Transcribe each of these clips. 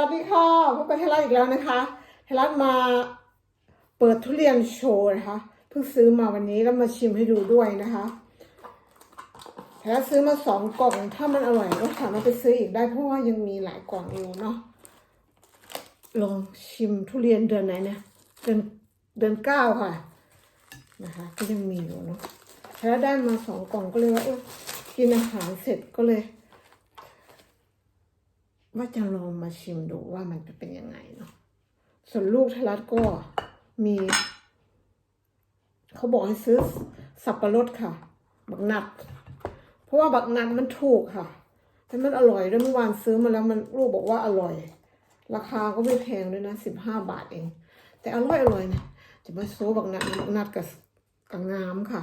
วัสดีค่ะพบกับเทรัสอีกแล้วนะคะเทรัสมาเปิดทุเรียนโชว์นะคะเพิ่งซื้อมาวันนี้แล้วมาชิมให้ดูด้วยนะคะเทรัสซื้อมาสองกล่องถ้ามันอร่อยก็สามารถไปซื้ออีกได้เพราะว่ายังมีหลายกล่องอยู่เนาะลองชิมทุเรียนเดือนไหนเนี่ยเดือนเดือนเก้าค่ะนะคะ ก็ยังมีอยู่เนาะเทรัสได้มาสองกล่องก็เลยว่าเออกินอาหารเสร็จก็เลย ว่าจะลองมาชิมดูว่ามันจะเป็นยังไงเนาะส่วนลูกทรัสก็มี เขาบอกให้ซื้อสับปะรดค่ะ บักนัด เพราะว่าบักนัดมันถูกค่ะแต่มันอร่อยด้วยเมื่อวานซื้อมาแล้วมันลูกบอกว่าอร่อย ราคาก็ไม่แพงด้วยนะสิบห้าบาทเอง แต่อร่อยอร่อยนะจะมาโซบักนัดบักนัดกับกับงามค่ะ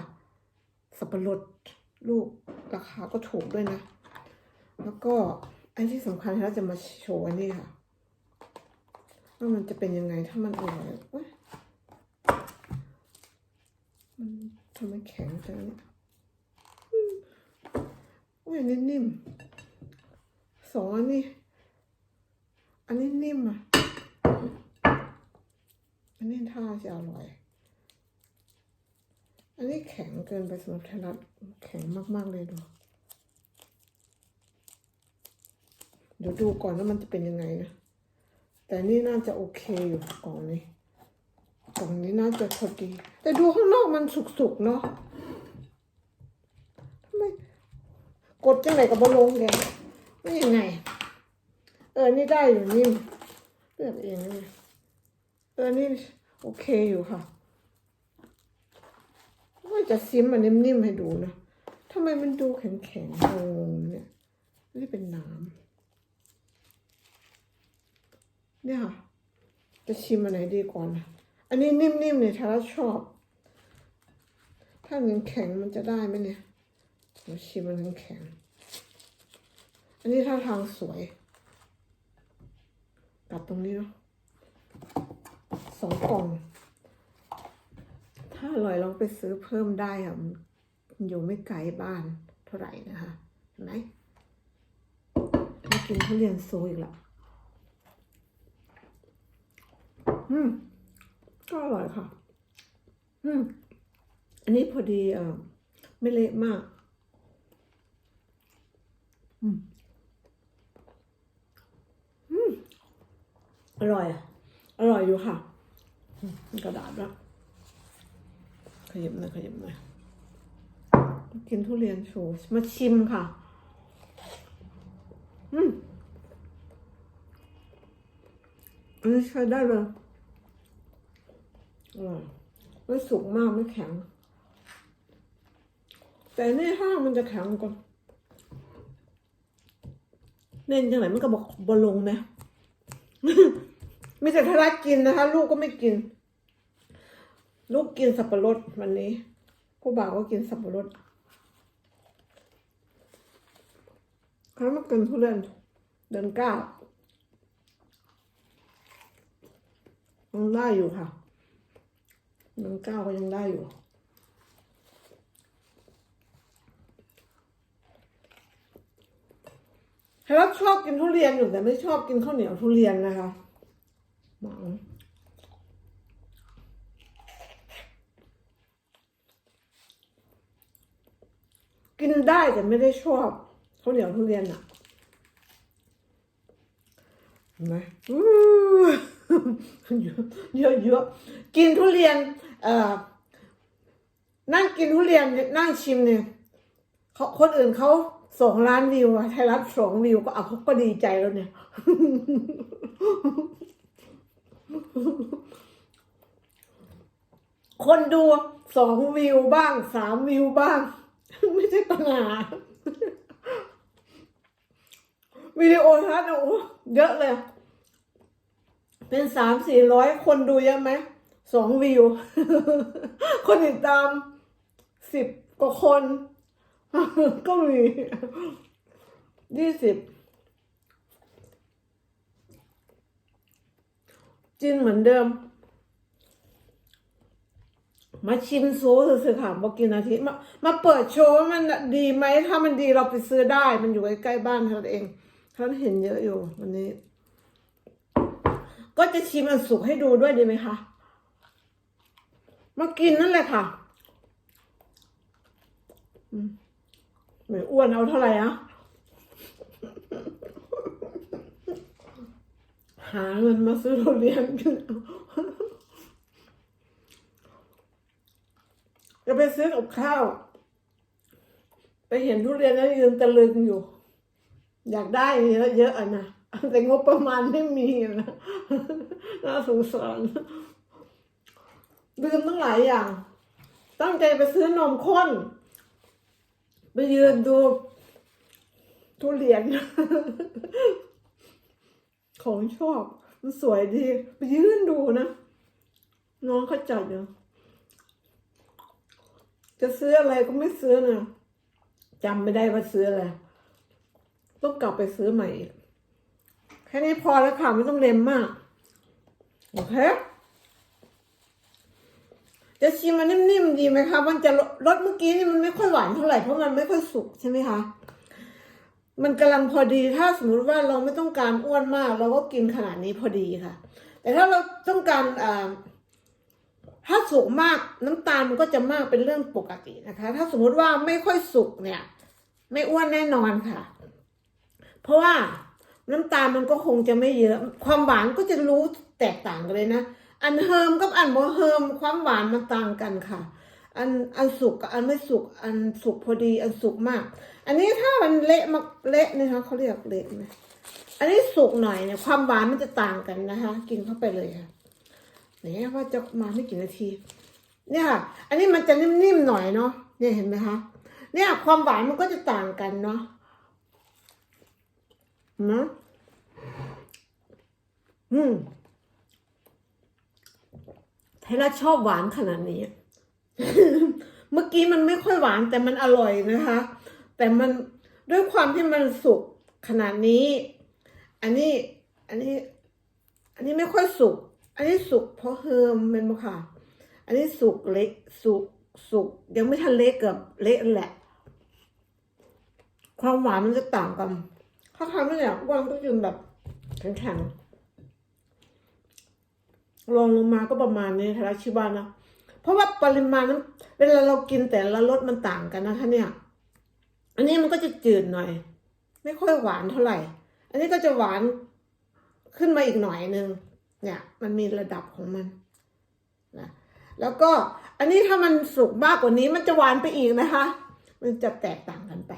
สับปะรดลูกราคาก็ถูกด้วยนะ แล้วก็ อันที่สำคัญเราจะมาโชว์นนี้ค่ะว่ามันจะเป็นยังไงถ้ามันอร่อยว้ยมันทำไมแข็งจังเนี่ยอืมโอ้ยนิ่มสองอันนี้ อันนี้นิ่มอะ อันนี้ท่าจะอร่อย อันนี้แข็งเกินไปสำหรับไทยรัฐแข็งมากๆเลยดู เดี๋ยวดูก่อนว่ามันจะเป็นยังไงนะ แต่นี่น่าจะโอเคอยู่กล่องนี้กล่องนี้น่าจะพอดี แต่ดูข้างนอกมันสุกๆเนาะทำไมกดจังไหนกับบอลลงแกไม่ยังไง เออ นี่ได้อยู่นิ่มเลือกเองนะเออ นี่โอเคอยู่ค่ะว่าจะซิมมันนิ่มๆให้ดูนะทำไมมันดูแข็งๆงงเนี่ย นี่เป็นน้ำ เนี่ยค่ะ จะชิมอันไหนดีก่อนนะอันนี้นิ่มๆเนี่ยถ้าเราชอบ ถ้าเงินแข็งมันจะได้ไหมเนี่ยเราชิมมันแข็ง อันนี้ท่าทางสวยตัดตรงนี้เนาะสองกล่อง ถ้าอร่อยลองไปซื้อเพิ่มได้อะมันอยู่ไม่ไกลบ้านเท่าไหร่นะคะเห็นไหมมากินทุเรียนโซอีกละ อืม ก็อร่อยค่ะ อืม อันนี้พอดีเออไม่เละมาก อืม อืม อร่อยอะอร่อยอยู่ค่ะ กระดาษล้วขยิบหน่อยขยิบหน่อยกินทุเรียนโชว์มาชิมค่ะ อืมอันนี้ใช้ได้เลย อร่อยไม่สุกมากไม่แข็ง แต่นี่ถ้ามันจะแข็งก่อนเน้นจังไหนมันก็บอกบอลงไหมไม่แต่ทารักกินนะคะ ลูกก็ไม่กิน ลูกกินสับปะรดวันนี้ผู้บ่าวก็กินสับปะรดเขามากินทุเรียนเดือนเก้ายังได้อยู่ค่ะ น้องก้าวก็ยังได้อยู่ใครรับชอบกินทุเรียนอยู่แต่ไม่ชอบกินข้าวเหนียวทุเรียนนะคะหมังกินได้แต่ไม่ได้ชอบข้าวเหนียวทุเรียนอะเห็นไหมอู้เยอะ เยอะเยอะกินทุเรียน เอ่อ นั่งกินทุเรียนนั่งชิมเนี่ยเขาคนอื่นเขาสองล้านวิวไทยรัฐสองวิวก็เอาเขาก็ดีใจแล้วเนี่ย คนดูสองวิวบ้างสามวิวบ้าง ไม่ใช่ปัญหาวิดีโอทัศน์โอ้เยอะเลย เป็นสามสี่ร้อยคนดูเยอะไหมสองวิว คนติดตามสิบกว่าคน ก็มียี่สิบจินเหมือนเดิม มาชิมโซ่ซื้อๆค่ะบอกกินอาทิตย์มามาเปิดโชว์มันดีไหม ถ้ามันดีเราไปซื้อได้ มันอยู่ใกล้ๆบ้านเท่านั้นเองท่านเห็นเยอะอยู่วันนี้ ก็จะชิมอันสุกให้ดูด้วยดีไหมคะ มากินนั่นแหละค่ะอืมไม่อ้วนเอาเท่าไหร่อะหาเงินมาซื้อโรงเรียนกันเอาจะไปซื้อกับข้าว ไปเห็นทุเรียนแล้วยืนตะลึงอยู่ อยากได้เยอะๆอะนะ แต่งบประมาณไม่มีนะน่าสงสารลืมตั้งหลายอย่าง ตั้งใจไปซื้อนมข้น ไปยืนดูทุเรียน ของชอบ มันสวยดี ไปยืนดูนะ น้องเขาจัดอยู่จะซื้ออะไรก็ไม่ซื้อนะจำไม่ได้ว่าซื้ออะไร ต้องกลับไปซื้อใหม่ ค่นี้พอแล้วค่ะ ไม่ต้องเล็มมาก โอเค จะชิมมันนิ่มๆดีไหมคะ มันจะรสเมื่อกี้นี่มันไม่ค่อยหวานเท่าไหร่เพราะมันไม่ค่อยสุกใช่ไหมคะมันกำลังพอดีถ้าสมมุติว่าเราไม่ต้องการอ้วนมาก เราก็กินขนาดนี้พอดีค่ะ แต่ถ้าเราต้องการถ้าสุกมากน้ำตาลมันก็จะมากเป็นเรื่องปกตินะคะ ถ้าสมมุติว่าไม่ค่อยสุกเนี่ย ไม่อ้วนแน่นอนค่ะ เพราะว่า น้ำตาลมันก็คงจะไม่เยอะ ความหวานก็จะรู้แตกต่างกันเลยนะ อันเฮิมกับอันบ่เฮิมความหวานมันต่างกันค่ะ อันอันสุกกับอันไม่สุกอันสุกพอดีอันสุกมาก อันนี้ถ้ามันเละมากเละนะคะเขาเรียกเละไหมอันนี้สุกหน่อยเนี่ยความหวานมันจะต่างกันนะคะ กินเข้าไปเลยค่ะเนี่ยว่าจะมาไม่กี่นาที เนี่ยค่ะ อันนี้มันจะนิ่มๆหน่อยเนาะเนี่ยเห็นไหมคะเนี่ยความหวานมันก็จะต่างกันเนาะ นะอืมไทยรัฐชอบหวานขนาดนี้ เมื่อกี้มันไม่ค่อยหวานแต่มันอร่อยนะคะ แต่มันด้วยความที่มันสุกขนาดนี้ อันนี้ อันนี้ อันนี้ไม่ค่อยสุก อันนี้สุกเพราะเฮิมเป็นมะค่ะ อันนี้สุกเล็กสุกสุกยังไม่ทันเละกับเละแหละ ความหวานมันจะต่างกัน ถ้าทำไม่อยากอ้วนก็กินแบบแข็งๆลองลงมาก็ประมาณนี้ทาราชิบานะเพราะว่าปริมาณนั้นเวลาเรากินแต่ละรสมันต่างกันนะคะเนี่ย อันนี้มันก็จะจืดหน่อย ไม่ค่อยหวานเท่าไหร่ อันนี้ก็จะหวานขึ้นมาอีกหน่อยนึงเนี่ย มันมีระดับของมันนะแล้วก็อันนี้ถ้ามันสุกมากกว่านี้มันจะหวานไปอีกนะคะ มันจะแตกต่างกันไป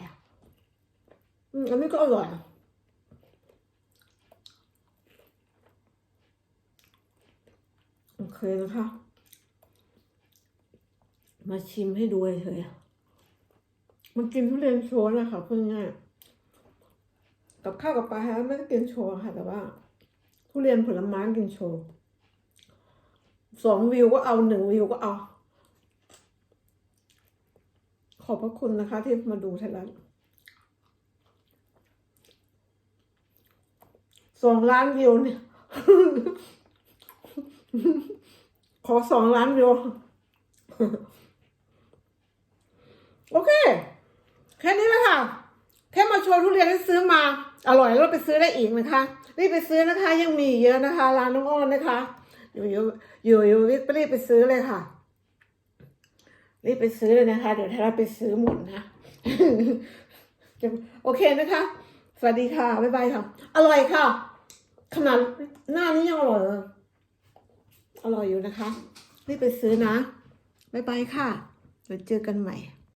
อืมอันนี้ก็อร่อยโอเคนะคะ มาชิมให้ดูเฉยมันกินทุเรียนโชว์นะคะเพื่อนง่ายกับข้าวกับปลาฮะไม่ได้กินโชว์ค่ะ แต่ว่า ทุเรียนผลไม้กินโชว์สองวิวก็เอาหนึ่งวิวก็เอา ขอบพระคุณนะคะที่มาดูไทยรัฐ สองล้านวิวเนี่ย ขอสองล้านวิว โอเค แค่นี้แหละค่ะ แค่มาโชว์ทุเรียนที่ซื้อมา อร่อยแล้วไปซื้อได้อีกนะคะรีบไปซื้อนะคะ ยังมีเยอะนะคะ ร้านน้องอ้อนนะคะ อยู่อยู่อยู่อยู่รีบรีบไปซื้อเลยค่ะรีบไปซื้อเลยนะคะ เดี๋ยวถ้าเราไปซื้อหมดนะ โอเคนะคะ สวัสดีค่ะ บ๊ายบายค่ะ อร่อยค่ะ ขนาดหน้านี้ยังอร่อยเลยอร่อยอยู่นะคะ รีบไปซื้อนะ บ๊ายบายค่ะ เดี๋ยวเจอกันใหม่